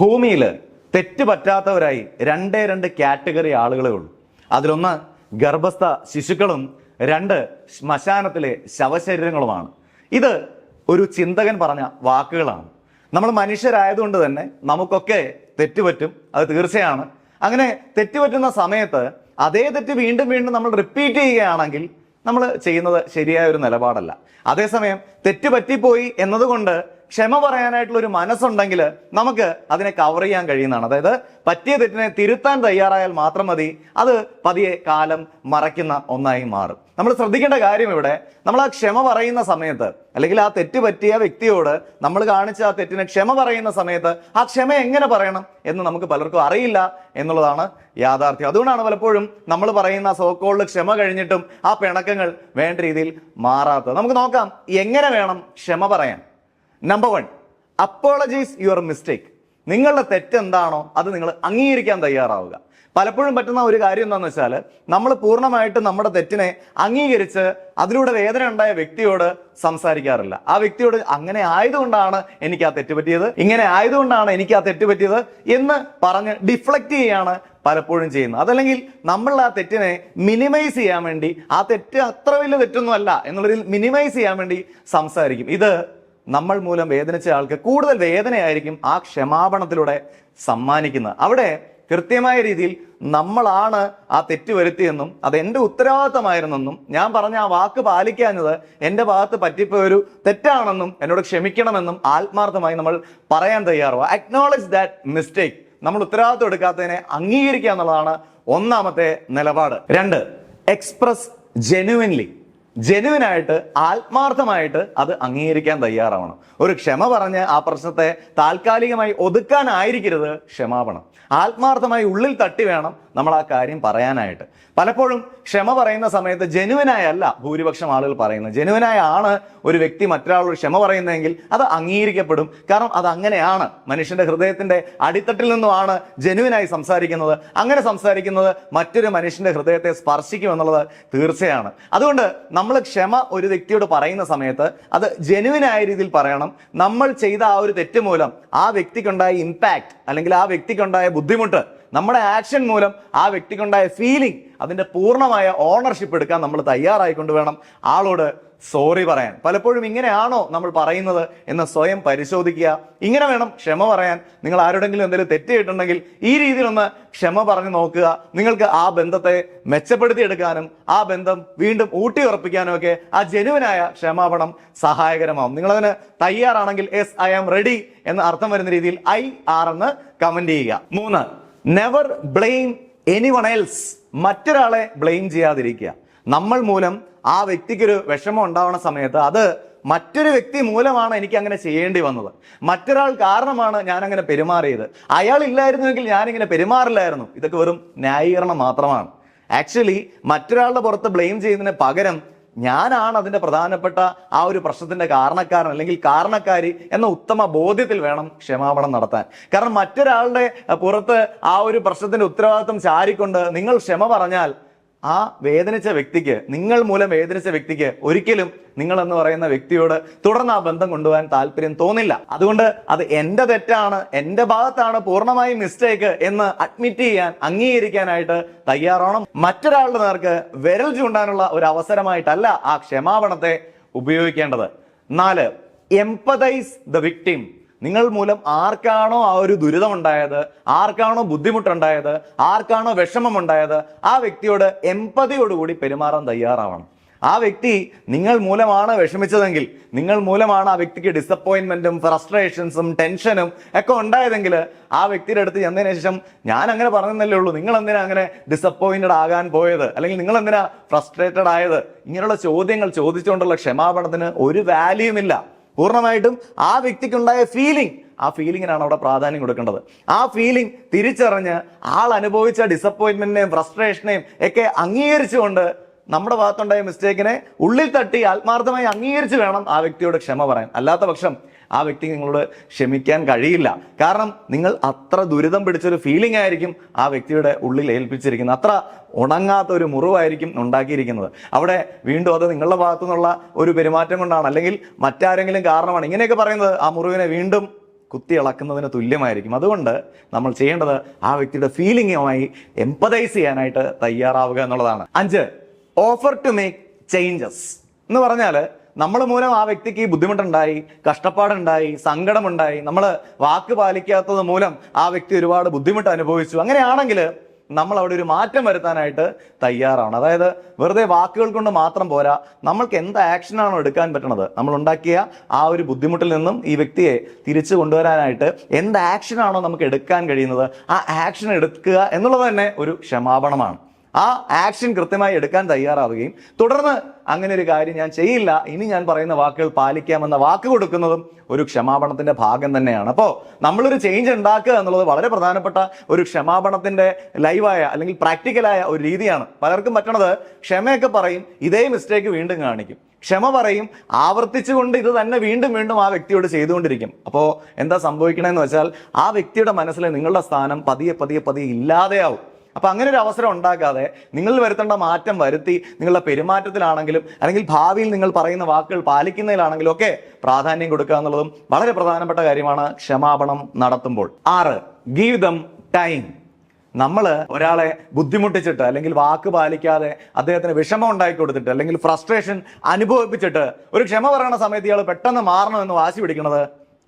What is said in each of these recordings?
ഭൂമിയിൽ തെറ്റ് പറ്റാത്തവരായി രണ്ടേ രണ്ട് കാറ്റഗറി ആളുകളേ ഉള്ളൂ. അതിലൊന്ന് ഗർഭസ്ഥ ശിശുക്കളും രണ്ട് ശ്മശാനത്തിലെ ശവശരീരങ്ങളുമാണ്. ഇത് ഒരു ചിന്തകൻ പറഞ്ഞ വാക്കുകളാണ്. നമ്മൾ മനുഷ്യരായതുകൊണ്ട് തന്നെ നമുക്കൊക്കെ തെറ്റുപറ്റും അത് തീർച്ചയാണ്. അങ്ങനെ തെറ്റുപറ്റുന്ന സമയത്ത് അതേ തെറ്റ് വീണ്ടും വീണ്ടും നമ്മൾ റിപ്പീറ്റ് ചെയ്യുകയാണെങ്കിൽ നമ്മൾ ചെയ്യുന്നത് ശരിയായ ഒരു നിലപാടല്ല. അതേസമയം തെറ്റ് പറ്റിപ്പോയി എന്നതുകൊണ്ട് ക്ഷമ പറയാനായിട്ടുള്ള ഒരു മനസ്സുണ്ടെങ്കിൽ നമുക്ക് അതിനെ കവർ ചെയ്യാൻ കഴിയുന്നതാണ്. അതായത് പറ്റിയ തെറ്റിനെ തിരുത്താൻ തയ്യാറായാൽ മാത്രം മതി. അത് പതിയെ കാലം മറയ്ക്കുന്ന ഒന്നായി മാറും. നമ്മൾ ശ്രദ്ധിക്കേണ്ട കാര്യം ഇവിടെ നമ്മൾ ആ ക്ഷമ പറയുന്ന സമയത്ത് അല്ലെങ്കിൽ ആ തെറ്റ് പറ്റിയ വ്യക്തിയോട് നമ്മൾ കാണിച്ച ആ തെറ്റിനെ ക്ഷമ പറയുന്ന സമയത്ത് ആ ക്ഷമ എങ്ങനെ പറയണം എന്ന് നമുക്ക് പലർക്കും അറിയില്ല എന്നുള്ളതാണ് യാഥാർത്ഥ്യം. അതുകൊണ്ടാണ് പലപ്പോഴും നമ്മൾ പറയുന്ന സോക്കോളിൽ ക്ഷമ കഴിഞ്ഞിട്ടും ആ പിണക്കങ്ങൾ വേണ്ട രീതിയിൽ മാറാത്തത്. നമുക്ക് നോക്കാം എങ്ങനെ വേണം ക്ഷമ പറയാൻ? Number one apologies your mistake നിങ്ങളുടെ തെറ്റെന്താണോ അത് നിങ്ങൾ അംഗീകരിക്കാൻ തയ്യാറാവുക. പലപ്പോഴും പറ്റുന്ന ഒരു കാര്യം എന്താണെന്ന് വെച്ചാൽ നമ്മൾ പൂർണമായിട്ട് നമ്മുടെ തെറ്റിനെ അംഗീകരിച്ച് അതിലൂടെ വേദന ഉണ്ടായ വ്യക്തിയോട് സംസാരിക്കാറില്ല. ആ വ്യക്തിയോട് അങ്ങനെ ആയതുകൊണ്ടാണ് എനിക്ക് ആ തെറ്റ് പറ്റിയത് ഇങ്ങനെ ആയതുകൊണ്ടാണ് എനിക്ക് ആ തെറ്റ് പറ്റിയത് എന്ന് പറഞ്ഞ് ഡിഫ്ലക്റ്റ് ചെയ്യാണ് പലപ്പോഴും ചെയ്യുന്നത്. അതല്ലെങ്കിൽ നമ്മൾ ആ തെറ്റിനെ മിനിമൈസ് ചെയ്യാൻ വേണ്ടി ആ തെറ്റ് അത്ര വലിയ തെറ്റൊന്നും അല്ല എന്നുള്ളതിൽ മിനിമൈസ് ചെയ്യാൻ വേണ്ടി സംസാരിക്കും. ഇത് നമ്മൾ മൂലം വേദനിച്ച ആൾക്ക് കൂടുതൽ വേദനയായിരിക്കും ആ ക്ഷമാപണത്തിലൂടെ സമ്മാനിക്കുന്നത്. അവിടെ കൃത്യമായ രീതിയിൽ നമ്മളാണ് ആ തെറ്റ് വരുത്തിയെന്നും അത് എന്റെ ഉത്തരവാദിത്തമായിരുന്നെന്നും ഞാൻ പറഞ്ഞ ആ വാക്ക് പാലിക്കാഞ്ഞത് എന്റെ ഭാഗത്ത് പറ്റിപ്പോയ ഒരു തെറ്റാണെന്നും എന്നോട് ക്ഷമിക്കണമെന്നും ആത്മാർത്ഥമായി നമ്മൾ പറയാൻ തയ്യാറാവുക അക്നോളജ് ദാറ്റ് മിസ്റ്റേക്ക് നമ്മൾ ഉത്തരവാദിത്വം എടുക്കാത്തതിനെ അംഗീകരിക്കുക എന്നുള്ളതാണ് ഒന്നാമത്തെ നിലപാട്. രണ്ട് എക്സ്പ്രസ് ജെനുവിൻലി ജെനുവിനായിട്ട് ആത്മാർത്ഥമായിട്ട് അത് അംഗീകരിക്കാൻ തയ്യാറാവണം. ഒരു ക്ഷമ പറഞ്ഞ് ആ പ്രശ്നത്തെ താൽക്കാലികമായി ഒതുക്കാനായിരിക്കരുത് ക്ഷമാപണം. ആത്മാർത്ഥമായി ഉള്ളിൽ തട്ടി വേണം നമ്മൾ ആ കാര്യം പറയാനായിട്ട്. പലപ്പോഴും ക്ഷമ പറയുന്ന സമയത്ത് ജനുവനായല്ല ഭൂരിപക്ഷം ആളുകൾ പറയുന്നത്. ജനുവനായാണ് ഒരു വ്യക്തി മറ്റൊരാളോട് ക്ഷമ പറയുന്നതെങ്കിൽ അത് അംഗീകരിക്കപ്പെടും. കാരണം അത് അങ്ങനെയാണ്. മനുഷ്യന്റെ ഹൃദയത്തിന്റെ അടിത്തട്ടിൽ നിന്നുമാണ് ജെനുവിനായി സംസാരിക്കുന്നത്. അങ്ങനെ സംസാരിക്കുന്നത് മറ്റൊരു മനുഷ്യന്റെ ഹൃദയത്തെ സ്പർശിക്കും എന്നുള്ളത് തീർച്ചയാണ്. അതുകൊണ്ട് നമ്മൾ ക്ഷമ ഒരു വ്യക്തിയോട് പറയുന്ന സമയത്ത് അത് ജെനുവിനായ രീതിയിൽ പറയണം. നമ്മൾ ചെയ്ത ആ ഒരു തെറ്റ് മൂലം ആ വ്യക്തിക്കുണ്ടായ ഇമ്പാക്ട് അല്ലെങ്കിൽ ആ വ്യക്തിക്കുണ്ടായ ബുദ്ധിമുട്ട് നമ്മുടെ ആക്ഷൻ മൂലം ആ വ്യക്തിക്കുണ്ടായ ഫീലിംഗ് അതിന്റെ പൂർണമായ ഓണർഷിപ്പ് എടുക്കാൻ നമ്മൾ തയ്യാറായിക്കൊണ്ട് വേണം ആളോട് സോറി പറയാൻ. പലപ്പോഴും ഇങ്ങനെയാണോ നമ്മൾ പറയുന്നത് എന്ന് സ്വയം പരിശോധിക്കുക. ഇങ്ങനെ വേണം ക്ഷമ പറയാൻ. നിങ്ങൾ ആരോടെങ്കിലും എന്തെങ്കിലും തെറ്റിയിട്ടുണ്ടെങ്കിൽ ഈ രീതിയിലൊന്ന് ക്ഷമ പറഞ്ഞു നോക്കുക. നിങ്ങൾക്ക് ആ ബന്ധത്തെ മെച്ചപ്പെടുത്തിയെടുക്കാനും ആ ബന്ധം വീണ്ടും ഊട്ടി ഉറപ്പിക്കാനും ഒക്കെ ആ ജനുവനായ ക്ഷമാപണം സഹായകരമാവും. നിങ്ങളതിന് തയ്യാറാണെങ്കിൽ എസ് ഐ ആം റെഡി എന്ന് അർത്ഥം വരുന്ന രീതിയിൽ ഐ ആർ എന്ന് കമന്റ് ചെയ്യുക. മൂന്ന് never blame anyone else മറ്റൊരാളെ ബ്ലെയിം ചെയ്യാതിരിക്കുക. നമ്മൾ മൂലം ആ വ്യക്തിക്കൊരു വിഷമം ഉണ്ടാവുന്ന സമയത്ത് അത് മറ്റൊരു വ്യക്തി മൂലമാണ് എനിക്ക് അങ്ങനെ ചെയ്യേണ്ടി വന്നത്. മറ്റൊരാൾ കാരണമാണ് ഞാൻ അങ്ങനെ പെരുമാറിയത്. അയാൾ ഇല്ലായിരുന്നുവെങ്കിൽ ഞാനിങ്ങനെ പെരുമാറില്ലായിരുന്നു. ഇതൊക്കെ വെറും ന്യായീകരണം മാത്രമാണ്. ആക്ച്വലി മറ്റൊരാളുടെ പുറത്ത് ബ്ലെയിം ചെയ്യുന്നതിന് പകരം ഞാനാണ് അതിന്റെ പ്രധാനപ്പെട്ട ആ ഒരു പ്രശ്നത്തിന്റെ കാരണക്കാരൻ അല്ലെങ്കിൽ കാരണക്കാരി എന്ന ഉത്തമ ബോധ്യത്തിൽ വേണം ക്ഷമാപണം നടത്താൻ. കാരണം മറ്റൊരാളുടെ പുറത്ത് ആ ഒരു പ്രശ്നത്തിന്റെ ഉത്തരവാദിത്വം ചാരിക്കൊണ്ട് നിങ്ങൾ ക്ഷമ പറഞ്ഞാൽ ആ വേദനിച്ച വ്യക്തിക്ക് നിങ്ങൾ മൂലം വേദനിച്ച വ്യക്തിക്ക് ഒരിക്കലും നിങ്ങൾ എന്ന് പറയുന്ന വ്യക്തിയോട് തുടർന്ന് ആ ബന്ധം കൊണ്ടുപോകാൻ താല്പര്യം തോന്നില്ല. അതുകൊണ്ട് അത് എന്റെ തെറ്റാണ് എന്റെ ഭാഗത്താണ് പൂർണമായും മിസ്റ്റേക്ക് എന്ന് അഡ്മിറ്റ് ചെയ്യാൻ അംഗീകരിക്കാനായിട്ട് തയ്യാറാവണം. മറ്റൊരാളുടെ നേർക്ക് വിരൽ ചൂണ്ടാനുള്ള ഒരു അവസരമായിട്ടല്ല ആ ക്ഷമാപണത്തെ ഉപയോഗിക്കേണ്ടത്. നാല് എംപതൈസ് ദ വിക്ടിം നിങ്ങൾ മൂലം ആർക്കാണോ ആ ഒരു ദുരിതം ഉണ്ടായത് ആർക്കാണോ ബുദ്ധിമുട്ടുണ്ടായത്? ആർക്കാണോ വിഷമം ഉണ്ടായത് ആ വ്യക്തിയോട് എമ്പതിയോടുകൂടി പെരുമാറാൻ തയ്യാറാവണം. ആ വ്യക്തി നിങ്ങൾ മൂലമാണ് വിഷമിച്ചതെങ്കിൽ നിങ്ങൾ മൂലമാണ് ആ വ്യക്തിക്ക് ഡിസപ്പോയിൻമെന്റും ഫ്രസ്ട്രേഷൻസും ടെൻഷനും ഒക്കെ ഉണ്ടായതെങ്കിൽ ആ വ്യക്തിയുടെ അടുത്ത് ചെന്നതിന് ശേഷം ഞാൻ അങ്ങനെ പറഞ്ഞതല്ലേ ഉള്ളൂ. നിങ്ങൾ എന്തിനാ അങ്ങനെ ഡിസപ്പോയിന്റഡ് ആകാൻ പോയത്? അല്ലെങ്കിൽ നിങ്ങൾ എന്തിനാ ഫ്രസ്ട്രേറ്റഡ് ആയത്? ഇങ്ങനെയുള്ള ചോദ്യങ്ങൾ ചോദിച്ചുകൊണ്ടുള്ള ക്ഷമാപണത്തിന് ഒരു വാല്യൂം ഇല്ല. പൂർണമായിട്ടും ആ വ്യക്തിക്കുണ്ടായ ഫീലിംഗ് ആ ഫീലിങ്ങിനാണ് അവിടെ പ്രാധാന്യം കൊടുക്കേണ്ടത്. ആ ഫീലിംഗ് തിരിച്ചറിഞ്ഞ് ആൾ അനുഭവിച്ച ഡിസപ്പോയിൻമെന്റിനെയും ഫ്രസ്ട്രേഷനെയും ഒക്കെ അംഗീകരിച്ചുകൊണ്ട് നമ്മുടെ ഭാഗത്തുണ്ടായ മിസ്റ്റേക്കിനെ ഉള്ളിൽ തട്ടി ആത്മാർത്ഥമായി അംഗീകരിച്ച് വേണം ആ വ്യക്തിയോട് ക്ഷമ പറയാൻ. അല്ലാത്ത പക്ഷം ആ വ്യക്തി നിങ്ങളോട് ക്ഷമിക്കാൻ കഴിയില്ല. കാരണം നിങ്ങൾ അത്ര ദുരിതം പിടിച്ചൊരു ഫീലിംഗ് ആയിരിക്കും ആ വ്യക്തിയുടെ ഉള്ളിൽ ഏൽപ്പിച്ചിരിക്കുന്നത്. അത്ര ഉണങ്ങാത്ത ഒരു മുറിവായിരിക്കും ഉണ്ടാക്കിയിരിക്കുന്നത്. അവിടെ വീണ്ടും അത് നിങ്ങളുടെ ഭാഗത്തു നിന്നുള്ള ഒരു പെരുമാറ്റം കൊണ്ടാണ്. അല്ലെങ്കിൽ മറ്റാരെങ്കിലും കാരണമാണ്. ഇങ്ങനെയൊക്കെ പറയുന്നത് ആ മുറിവിനെ വീണ്ടും കുത്തി ഇളക്കുന്നതിന് തുല്യമായിരിക്കും. അതുകൊണ്ട് നമ്മൾ ചെയ്യേണ്ടത് ആ വ്യക്തിയുടെ ഫീലിംഗുമായി എംപതൈസ് ചെയ്യാനായിട്ട് തയ്യാറാവുക എന്നുള്ളതാണ്. അഞ്ച് ഓഫർ ടു മേക്ക് ചേഞ്ചസ് എന്ന് പറഞ്ഞാൽ നമ്മൾ മൂലം ആ വ്യക്തിക്ക് ബുദ്ധിമുട്ടുണ്ടായി കഷ്ടപ്പാടുണ്ടായി സങ്കടമുണ്ടായി. നമ്മൾ വാക്ക് പാലിക്കാത്തത് മൂലം ആ വ്യക്തി ഒരുപാട് ബുദ്ധിമുട്ട് അനുഭവിച്ചു. അങ്ങനെയാണെങ്കിൽ നമ്മൾ അവിടെ ഒരു മാറ്റം വരുത്താനായിട്ട് തയ്യാറാണ് അതായത് വെറുതെ വാക്കുകൾ കൊണ്ട് മാത്രം പോരാ. നമ്മൾക്ക് എന്ത് ആക്ഷനാണോ എടുക്കാൻ പറ്റണത്? നമ്മൾ ഉണ്ടാക്കിയ ആ ഒരു ബുദ്ധിമുട്ടിൽ നിന്നും ഈ വ്യക്തിയെ തിരിച്ചു കൊണ്ടുവരാനായിട്ട് എന്ത് ആക്ഷനാണോ നമുക്ക് എടുക്കാൻ കഴിയുന്നത്? ആ ആക്ഷൻ എടുക്കുക എന്നുള്ളത് തന്നെ ഒരു ക്ഷമാപണമാണ്. ആ ആക്ഷൻ കൃത്യമായി എടുക്കാൻ തയ്യാറാവുകയും തുടർന്ന് അങ്ങനെ ഒരു കാര്യം ഞാൻ ചെയ്യില്ല ഇനി ഞാൻ പറയുന്ന വാക്കുകൾ പാലിക്കാമെന്ന വാക്ക് കൊടുക്കുന്നതും ഒരു ക്ഷമാപണത്തിന്റെ ഭാഗം തന്നെയാണ്. അപ്പോൾ നമ്മളൊരു ചേഞ്ച് ഉണ്ടാക്കുക എന്നുള്ളത് വളരെ പ്രധാനപ്പെട്ട ഒരു ക്ഷമാപണത്തിന്റെ ലൈവായ അല്ലെങ്കിൽ പ്രാക്ടിക്കലായ ഒരു രീതിയാണ്. പലർക്കും പറ്റണത് ക്ഷമയൊക്കെ പറയും ഇതേ മിസ്റ്റേക്ക് വീണ്ടും കാണിക്കും. ക്ഷമ പറയും ആവർത്തിച്ചുകൊണ്ട് ഇത് തന്നെ വീണ്ടും വീണ്ടും ആ വ്യക്തിയോട് ചെയ്തുകൊണ്ടിരിക്കും. അപ്പോൾ എന്താ സംഭവിക്കണമെന്ന് വെച്ചാൽ ആ വ്യക്തിയുടെ മനസ്സിൽ നിങ്ങളുടെ സ്ഥാനം പതിയെ പതിയെ പതിയെ ഇല്ലാതെയാവും. അപ്പൊ അങ്ങനെ ഒരു അവസരം ഉണ്ടാക്കാതെ നിങ്ങൾ വരുത്തേണ്ട മാറ്റം വരുത്തി നിങ്ങളുടെ പെരുമാറ്റത്തിലാണെങ്കിലും അല്ലെങ്കിൽ ഭാവിയിൽ നിങ്ങൾ പറയുന്ന വാക്കുകൾ പാലിക്കുന്നതിലാണെങ്കിലും ഒക്കെ പ്രാധാന്യം കൊടുക്കുക എന്നുള്ളതും വളരെ പ്രധാനപ്പെട്ട കാര്യമാണ് ക്ഷമാപണം നടത്തുമ്പോൾ. ആറ് ഗീവ് ദം ടൈം നമ്മൾ ഒരാളെ ബുദ്ധിമുട്ടിച്ചിട്ട് അല്ലെങ്കിൽ വാക്ക് പാലിക്കാതെ അദ്ദേഹത്തിന് വിഷമം ഉണ്ടാക്കി കൊടുത്തിട്ട് അല്ലെങ്കിൽ ഫ്രസ്ട്രേഷൻ അനുഭവിപ്പിച്ചിട്ട് ഒരു ക്ഷമ പറയുന്ന സമയത്ത് ഇയാൾ പെട്ടെന്ന് മാറണമെന്ന് വാശി പിടിക്കുന്നത്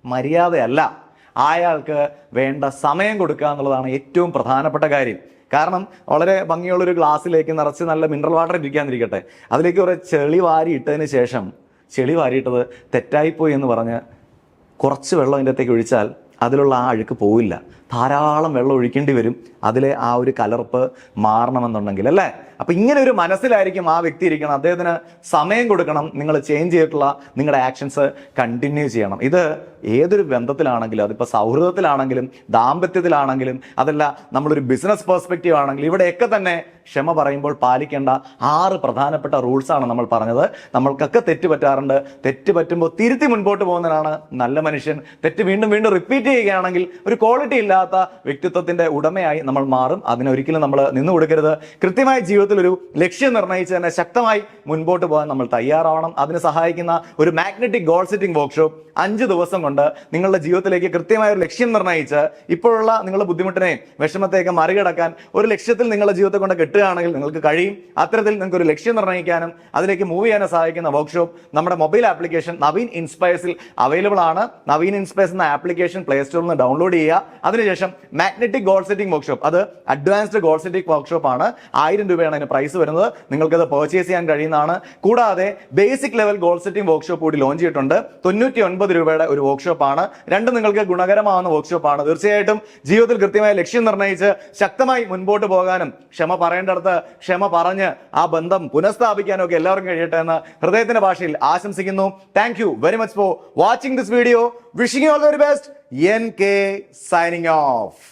മര്യാദയല്ല. അയാൾക്ക് വേണ്ട സമയം കൊടുക്കുക എന്നുള്ളതാണ് ഏറ്റവും പ്രധാനപ്പെട്ട കാര്യം. കാരണം വളരെ ഭംഗിയുള്ളൊരു ഗ്ലാസ്സിലേക്ക് നിറച്ച് നല്ല മിനറൽ വാട്ടർ ഇരിക്കാതിരിക്കട്ടെ. അതിലേക്ക് കുറേ ചെളി വാരി ഇട്ടതിന് ശേഷം ചെളി വാരിയിട്ടത് തെറ്റായിപ്പോയി എന്ന് പറഞ്ഞ് കുറച്ച് വെള്ളം അതിന്റെ അകത്തേക്ക് ഒഴിച്ചാൽ അതിലുള്ള ആ അഴുക്ക് പോവില്ല. ധാരാളം വെള്ളം ഒഴിക്കേണ്ടി വരും. അതിലെ ആ ഒരു കലർപ്പ് മാറണമെന്നുണ്ടെങ്കിൽ അല്ലേ? അപ്പം ഇങ്ങനെ ഒരു മനസ്സിലായിരിക്കും ആ വ്യക്തി ഇരിക്കണം. അദ്ദേഹത്തിന് സമയം കൊടുക്കണം. നിങ്ങൾ ചേഞ്ച് ചെയ്തിട്ടുള്ള നിങ്ങളുടെ ആക്ഷൻസ് കണ്ടിന്യൂ ചെയ്യണം. ഇത് ഏതൊരു ബന്ധത്തിലാണെങ്കിലും അതിപ്പോൾ സൗഹൃദത്തിലാണെങ്കിലും ദാമ്പത്യത്തിലാണെങ്കിലും അതല്ല നമ്മളൊരു ബിസിനസ് പെർസ്പെക്റ്റീവ് ആണെങ്കിലും ഇവിടെയൊക്കെ തന്നെ ക്ഷമ പറയുമ്പോൾ പാലിക്കേണ്ട ആറ് പ്രധാനപ്പെട്ട റൂൾസാണ് നമ്മൾ പറഞ്ഞത്. നമ്മൾക്കൊക്കെ തെറ്റ് പറ്റാറുണ്ട്. തെറ്റ് പറ്റുമ്പോൾ തിരുത്തി മുൻപോട്ട് പോകുന്നതിനാണ് നല്ല മനുഷ്യൻ. തെറ്റ് വീണ്ടും വീണ്ടും റിപ്പീറ്റ് ചെയ്യുകയാണെങ്കിൽ ഒരു ക്വാളിറ്റി ഇല്ലാത്ത വ്യക്തിത്വത്തിന്റെ ഉടമയായി നമ്മൾ മാറും. അതിനൊരിക്കലും നമ്മൾ നിന്നു കൊടുക്കരുത്. കൃത്യമായ ജീവിതത്തിൽ ഒരു ലക്ഷ്യം നിർണയിച്ച് തന്നെ ശക്തമായി മുൻപോട്ട് പോകാൻ നമ്മൾ തയ്യാറാവണം. അതിന് സഹായിക്കുന്ന ഒരു മാഗ്നറ്റിക് ഗോൾ സെറ്റിംഗ് വർക്ക്ഷോപ്പ് അഞ്ച് ദിവസം കൊണ്ട് നിങ്ങളുടെ ജീവിതത്തിലേക്ക് കൃത്യമായ ഒരു ലക്ഷ്യം നിർണയിച്ച് ഇപ്പോഴുള്ള നിങ്ങളുടെ ബുദ്ധിമുട്ടിനെയും വിഷമത്തെയൊക്കെ മറികടക്കാൻ ഒരു ലക്ഷ്യത്തിൽ നിങ്ങളുടെ ജീവിതത്തെ കൊണ്ട് കെട്ടുകയാണെങ്കിൽ നിങ്ങൾക്ക് കഴിയും. അത്തരത്തിൽ നിങ്ങൾക്ക് ഒരു ലക്ഷ്യം നിർണയിക്കാനും അതിലേക്ക് മൂവ് ചെയ്യാനും സഹായിക്കുന്ന വർക്ക്ഷോപ്പ് നമ്മുടെ മൊബൈൽ ആപ്ലിക്കേഷൻ നവീൻ ഇൻസ്പയർസിൽ അവൈലബിൾ ആണ്. നവീൻ ഇൻസ്പയർസ് എന്ന ആപ്ലിക്കേഷൻ പ്ലേ സ്റ്റോറിൽ നിന്ന് ഡൗൺലോഡ് ചെയ്യുക. അതിനുശേഷം മാഗ്നറ്റിക് ഗോൾ സെറ്റിംഗ് വർക്ക്ഷോപ്പ് അത് അഡ്വാൻസ്ഡ് ഗോൾ സെറ്റിംഗ് വർക്ക്ഷോപ്പ് ആണ്. ആയിരം രൂപയാണ് അതിന് പ്രൈസ് വരുന്നത്. നിങ്ങൾക്കത് പർച്ചേസ് ചെയ്യാൻ കഴിയുന്നതാണ്. കൂടാതെ basic level goal setting workshop കൂടി ലോഞ്ച് ചെയ്തിട്ടുണ്ട്. തൊണ്ണൂറ്റി ഒൻപത് രൂപയുടെ ഒരു വർക്ക്ഷോപ്പ് ആണ്. രണ്ടും നിങ്ങൾക്ക് ഗുണകരമാവുന്ന വർക്ക്ഷോപ്പ് ആണ്. തീർച്ചയായിട്ടും ജീവിതത്തിൽ കൃത്യമായ ലക്ഷ്യം നിർണയിച്ച് ശക്തമായി മുൻപോട്ട് പോകാനും ക്ഷമ പറയേണ്ടടുത്ത് ക്ഷമ പറഞ്ഞ് ആ ബന്ധം പുനഃസ്ഥാപിക്കാനും ഒക്കെ എല്ലാവർക്കും കഴിയട്ടെ എന്ന് ഹൃദയത്തിന്റെ ഭാഷയിൽ ആശംസിക്കുന്നു. Thank very much for watching this video wishing all the very best N K signing of